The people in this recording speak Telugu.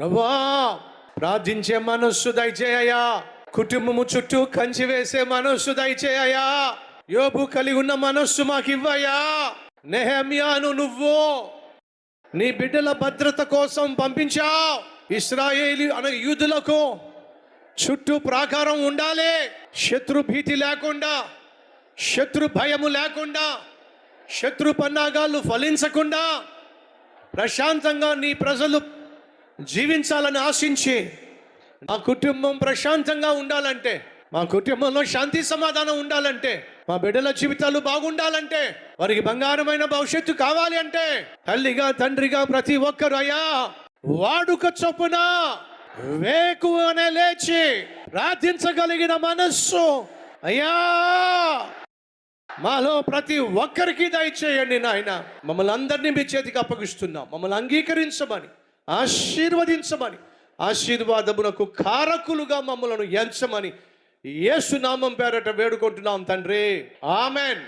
ప్రభా ప్రార్థించే మనస్సు దయచేయ్యా కుటుంబము చుట్టూ కంచి వేసే మనస్సు దయచేయ్యా యోబు కలిగి ఉన్న మనస్సు మాకు ఇవ్వయా నెహమ్యాను నువ్వు నీ బిడ్డల భద్రత కోసం పంపించావు ఇస్రాయేలి అనే యూదులకు చుట్టూ ప్రాకారం ఉండాలి. శత్రు భీతి లేకుండా శత్రు భయము లేకుండా శత్రు పన్నాగాలు ఫలించకుండా ప్రశాంతంగా నీ ప్రజలు జీవించాలని ఆశించి మా కుటుంబం ప్రశాంతంగా ఉండాలంటే మా కుటుంబంలో శాంతి సమాధానం ఉండాలంటే మా బిడ్డల జీవితాలు బాగుండాలంటే వారికి బంగారమైన భవిష్యత్తు కావాలి అంటే తల్లిగా తండ్రిగా ప్రతి ఒక్కరు అయ్యా వాడుక చొప్పున వేకువనే లేచి ప్రార్థించగలిగిన మనస్సు. అయ్యా! మాలో ప్రతి ఒక్కరికి దయచేయండి నాయన. మమ్మల్ని అందరినీ మీ చేతికి అప్పగిస్తున్నాం. మమ్మల్ని అంగీకరించమని. ఆశీర్వదించమని ఆశీర్వాదమునకు కారకులుగా మమ్మలను ఎంచమని ఏసునామం పేరట వేడుకుంటున్నాం తండ్రి. ఆమెన్.